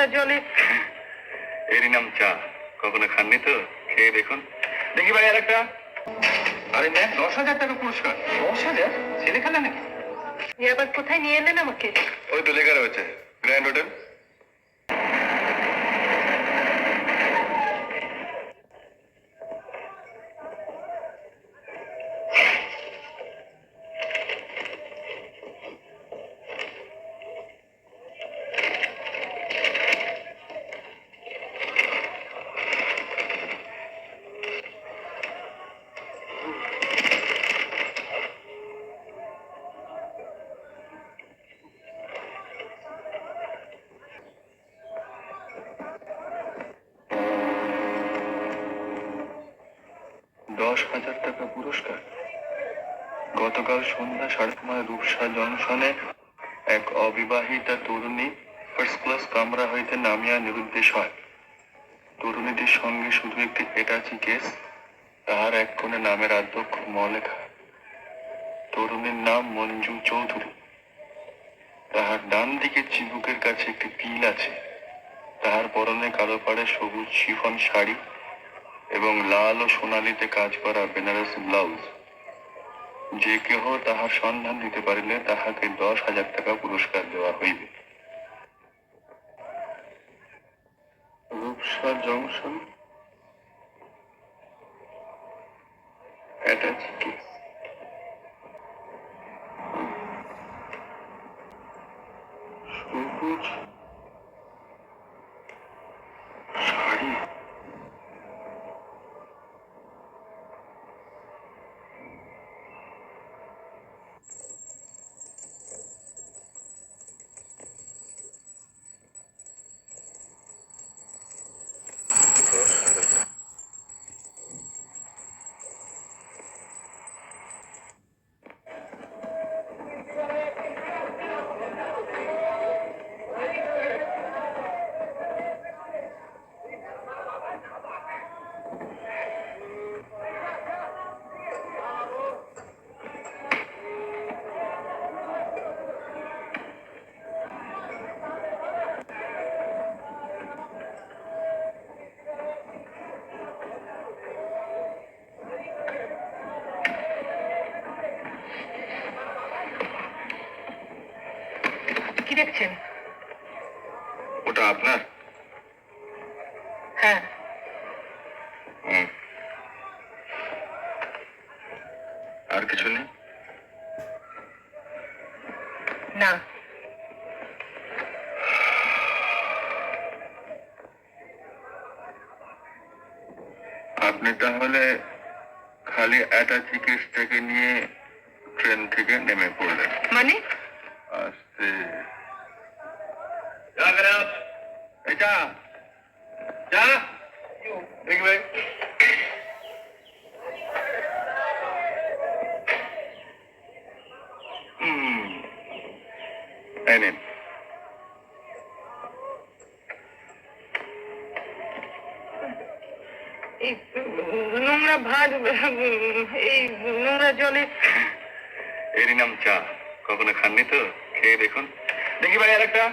নোংরা জলে। এরই নাম চা। কখনো খাননি তো? খেয়ে দেখুন। দেখি ভাই আরেকটা। আরে নেন দশ হাজার টাকা পুরস্কার। দশ হাজার? ছেলে খেলে নাকি আবার কোথায় নিয়ে এলেন আমাকে? ওই তো লেখা রয়েছে। Grand hotel. গতকাল সন্ধ্যা সাড়ে তোমার রূপসা জংশনে এক অবিবাহিতা তরুণী ফার্স্ট ক্লাস কামরা হইতে নামিয়া নিরুদ্দেশ হয়। তরুণীটির সঙ্গে শুধু একটি পেটাচি কেস, তাহার এক কোণে নামের আধ্যক্ষ ম লেখা তরুণীর নাম মঞ্জু চৌধুরী। তাহার ডান দিকে চিবুকের কাছে একটি তিল আছে। তাহার পরনে কালো পাড়ে সবুজ শিফন শাড়ি এবং লাল ও সোনালিতে কাজ করা বেনারসি ব্লাউজ। যে কেহ তাহার সন্ধান দিতে পারিলে তাহাকে দশ হাজার টাকা পুরস্কার দেওয়া হইবে। রূপসা জংশন দেখছেন? ওটা আপনার? হ্যাঁ। আর কিছু নেই? না। আপনি তাহলে খালি অ্যাটাচি কেসটাকে নিয়ে ট্রেন থেকে নেমে পড়লেন। মানে? আস্তে। যা। দেখবে? নিন। নোংরা ভাত এই নোংরা জলে। এরই নাম চা। কখনো খাননি তো? খেয়ে দেখুন। দেখি ভাই আরেকটা।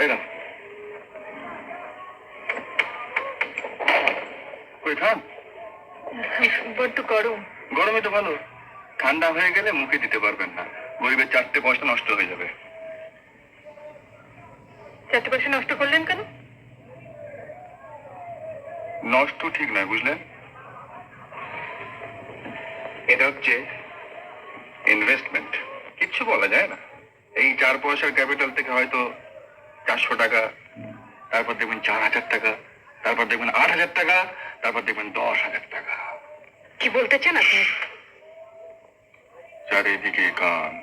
এই না খান বড্ড গরম। গরমে তো ভালো। ঠান্ডা হয়ে গেলে মুখে দিতে পারবেন না। গরিবের চারটে পয়সা নষ্ট হয়ে যাবে। চারটে পয়সা নষ্ট করলেন কেন? নষ্ট ঠিক নয় বুঝলেন? এটা হচ্ছে ইনভেস্টমেন্ট কিচ্ছু বলা যায় না। এই চার পয়সার ক্যাপিটাল থেকে হয়তো চারশো টাকা তারপর দেখবেন চার হাজার টাকা তারপর দেখবেন আট হাজার টাকা তারপর দেখবেন দশ হাজার টাকা। কি বলতে চান আপনি? চারিদিকে কান।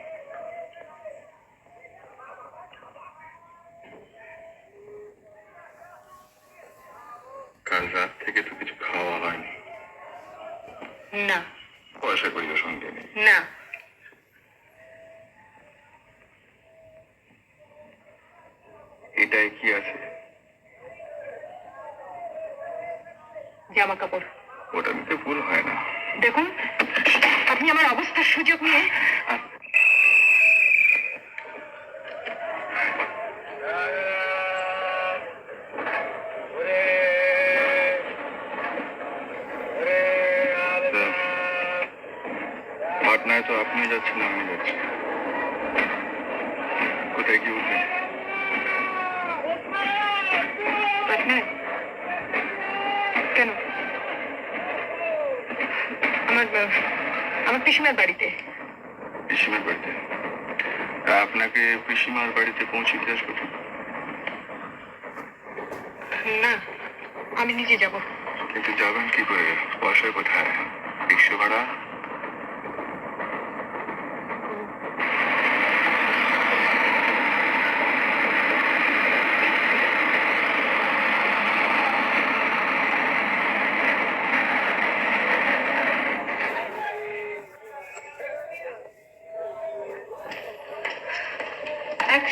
কাল রাত থেকে তো কিছু খাওয়া হয়নি। না। পয়সা করিও সঙ্গে। নেই না। ওটা নিতে ভুল হয় না। দেখুন আপনি আমার অবস্থার সুযোগ নিয়ে পাটনায় তো আপনি যাচ্ছেন আমি যাচ্ছি। কোথায় কি উঠবেন? আমার পিসিমার বাড়িতে। পিসিমার বাড়িতে? আপনাকে পিসিমার বাড়িতে পৌঁছে দিয়ে আসব না আমি নিজে যাব। কিন্তু যাবেন কি করে? পয়সা কোথায়? রিক্সা ভাড়া?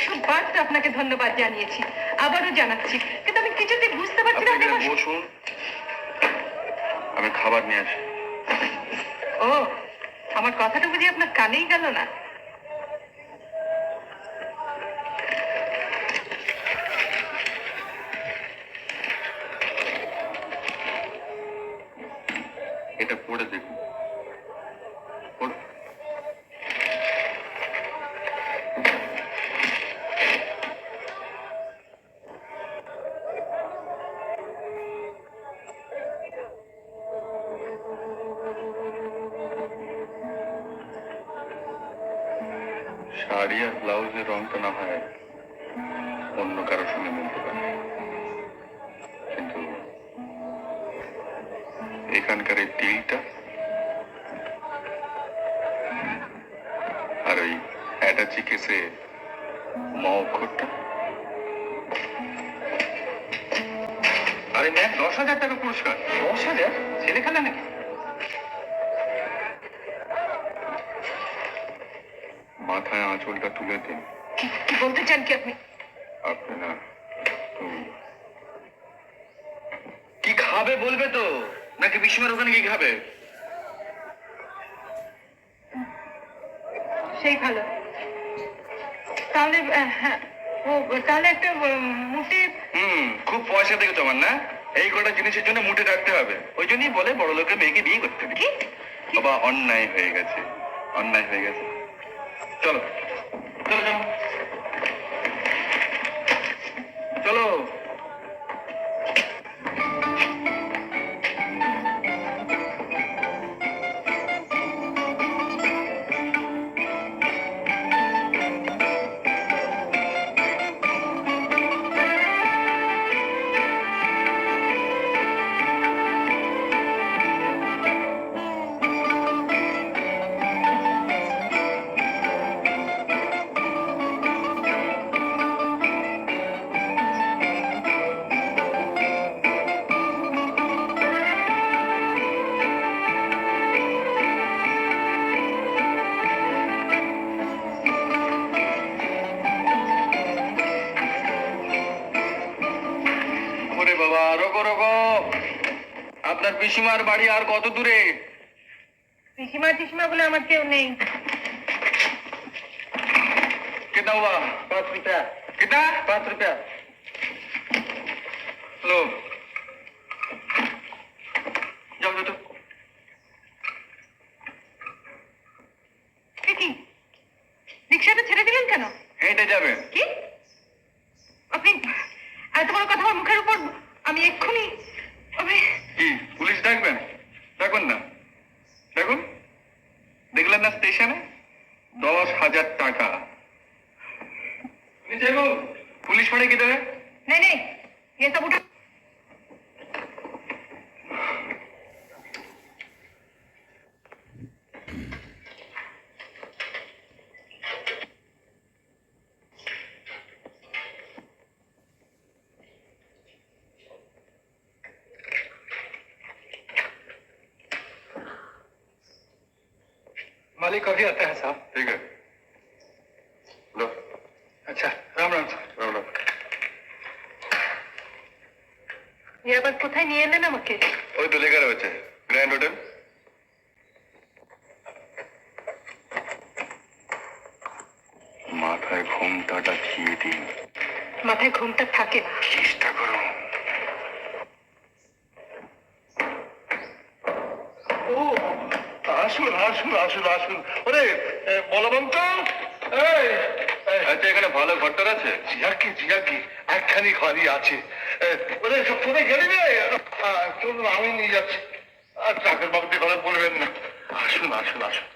একশো আপনাকে ধন্যবাদ জানিয়েছি। আবারও জানাচ্ছি। কিন্তু আমি কিছুতে বুঝতে পারছি না বসুন। আমি খাবার নিয়ে আসি। ও আমার কথাটা বুঝি আপনার কানেই গেল না। শাড়ি আর ব্লাউজের রংটা না হয়, অন্য কারোর সঙ্গে মিলতে পারে কিন্তু এখানকার এই তিলটা আর ওই অ্যাটাচি কেসে ম অক্ষরটা আরে ম্যাম দশ হাজার টাকা পুরস্কার। দশ হাজার? ছেলে খেলা নাকি? মাথায় আঁচলটা তুলে দিন। কি কি বলতে চান কি আপনি? আপনি না তুমি। কি খাবে বলবে তো? নাকি বিস্ময়ের ওখানে কি খাবে? সেই ভালো। তাহলে হ্যাঁ ও তাহলে একটা মুঠি হুম খুব পয়সা থেকে তোমার না? এই কটা জিনিসের জন্য মুঠে রাখতে হবে। ওই জন্যই বলে বড় লোকের মেয়েকে বিয়ে করতে হবে। কি? বাবা অন্যায় হয়ে গেছে। অন্যায় হয়ে গেছে। চলো। চলো চলো ওরে বাবা রকো রকো আপনার পিসিমার বাড়ি আর কত দূরে পিসিমা টিসিমা বলে আমার কেউ নেই कितना हुआ पाँच रुपया कितना पाँच रुपया लो मालिक अभी आता है साहब ঠিক আছে লো अच्छा राम राम রাম রাম। ये আবার কোথায় নিয়ে এলেন আমাকে ওই তো লেখা রয়েছে গ্র্যান্ড হোটেল মাথায় ঘোমটাটা দিয়ে দিন মাথায় ঘুমটা থাকে না চেষ্টা করুন আসুন আসুন ওরে বলবন্ত এই আচ্ছা এখানে ভালো ঘরটার আছে? জিয়াকি জিয়াকি একখানি ঘরই আছে। ওরে সব ফোনে গেলে রে? চলুন আমি নিয়ে যাচ্ছি। আর চাকর বাবুটি কথা বলবেন না। আসুন আসুন আসুন।